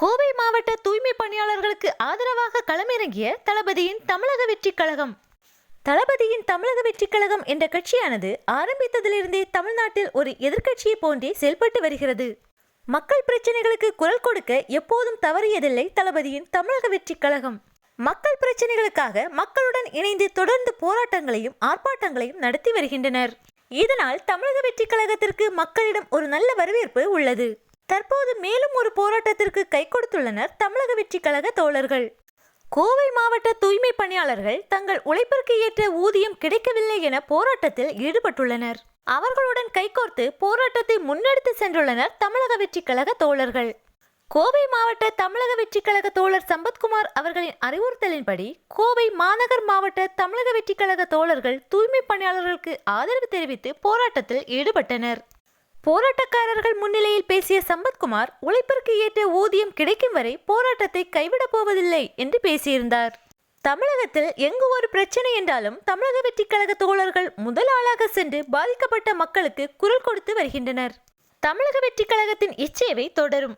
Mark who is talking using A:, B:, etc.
A: கோவை மாவட்ட தூய்மை பணியாளர்களுக்கு ஆதரவாக களமிறங்கிய தளபதியின் தமிழக வெற்றிக் கழகம். தளபதியின் தமிழக வெற்றிக் கழகம் என்ற கட்சியானது ஆரம்பித்ததிலிருந்தே தமிழ்நாட்டில் ஒரு எதிர்க்கட்சியை போன்றே செயல்பட்டு வருகிறது. மக்கள் பிரச்சனைகளுக்கு குரல் கொடுக்க எப்போதும் தவறியதில்லை தளபதியின் தமிழக வெற்றிக் கழகம். மக்கள் பிரச்சனைகளுக்காக மக்களுடன் இணைந்து தொடர்ந்து போராட்டங்களையும் ஆர்ப்பாட்டங்களையும் நடத்தி வருகின்றனர். இதனால் தமிழக வெற்றிக் கழகத்திற்கு மக்களிடம் ஒரு நல்ல வரவேற்பு உள்ளது. தற்போது மேலும் ஒரு போராட்டத்திற்கு கை கொடுத்துள்ளனர் தமிழக வெற்றி கழக தோழர்கள். கோவை மாவட்ட தூய்மை பணியாளர்கள் தங்கள் உழைப்பிற்கு ஏற்ற ஊதியம் கிடைக்கவில்லை என போராட்டத்தில் ஈடுபட்டுள்ளனர். அவர்களுடன் கைகோர்த்து போராட்டத்தை முன்னெடுத்து சென்றுள்ளனர் தமிழக வெற்றி கழக தோழர்கள். கோவை மாவட்ட தமிழக வெற்றி கழக தோழர் சம்பத்குமார் அவர்களின் அறிவுறுத்தலின்படி கோவை மாநகர் மாவட்ட தமிழக வெற்றி கழக தோழர்கள் தூய்மை பணியாளர்களுக்கு ஆதரவு தெரிவித்து போராட்டத்தில் ஈடுபட்டனர். போராட்டக்காரர்கள் முன்னிலையில் பேசிய சம்பத்குமார் உழைப்பிற்கு ஏற்ற ஊதியம் கிடைக்கும் வரை போராட்டத்தை கைவிடப் போவதில்லை என்று பேசியிருந்தார். தமிழகத்தில் எங்கு ஒரு பிரச்சனை என்றாலும் தமிழக வெற்றிக் கழக தோழர்கள் முதல் ஆளாக சென்று பாதிக்கப்பட்ட மக்களுக்கு குரல் கொடுத்து வருகின்றனர். தமிழக வெற்றிக் கழகத்தின் இச்சேவை தொடரும்.